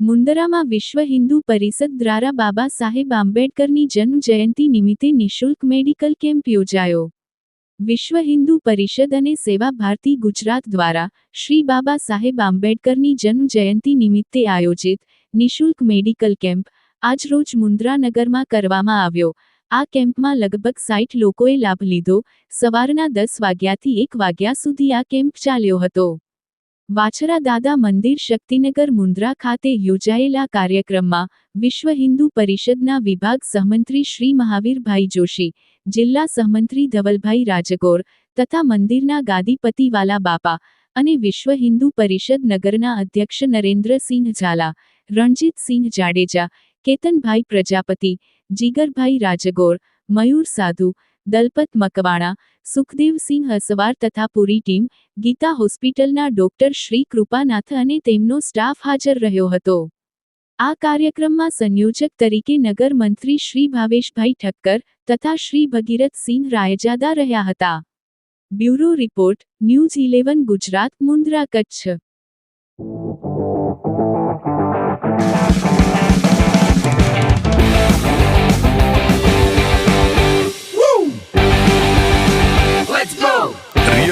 મુંદરામાં વિશ્વ હિન્દુ પરિષદ દ્વારા બાબા સાહેબ આંબેડકરની જન્મ જયંતિ નિમિત્તે નિઃશુલ્ક મેડિકલ કેમ્પ યોજાયો. વિશ્વ હિન્દુ પરિષદ અને સેવા ભારતી ગુજરાત દ્વારા શ્રી બાબા સાહેબ આંબેડકરની જન્મ જયંતિ નિમિત્તે આયોજિત નિઃશુલ્ક મેડિકલ કેમ્પ આજરોજ મુન્દ્રા નગરમાં કરવામાં આવ્યો. આ કેમ્પમાં લગભગ સાઠ લોકોએ લાભ લીધો. સવારના દસ વાગ્યાથી એક વાગ્યા સુધી આ કેમ્પ ચાલ્યો હતો. વાછરા દાદા મંદિર શક્તિનગર મુન્દ્રા ખાતે યોજાયેલા કાર્યક્રમમાં વિશ્વ હિન્દુ પરિષદના વિભાગ સહમંત્રી શ્રી મહાવીરભાઈ જોશી, જિલ્લા સહમંત્રી ધવલભાઈ રાજગોર તથા મંદિરના ગાદીપતિવાલા બાપા અને વિશ્વ હિન્દુ પરિષદ નગરના અધ્યક્ષ નરેન્દ્રસિંહ ઝાલા, રણજીતસિંહ જાડેજા, કેતનભાઈ પ્રજાપતિ જીગરભાઈ રાજગોર, મયુર સાધુ, દલપત મકવાણા સુખદેવસિંહ હસવાર તથા પૂરી ટીમ, ગીતા હોસ્પિટલના ડોક્ટર શ્રી કૃપાનાથ અને તેમનો સ્ટાફ હાજર રહ્યો હતો. આ કાર્યક્રમમાં સંયોજક તરીકે નગર મંત્રી શ્રી ભાવેશભાઈ ઠક્કર તથા શ્રી ભગીરથસિંહ રાયજાદા રહ્યા હતા. Bureau report, news eleven Gujarat, Mundra, Kutch.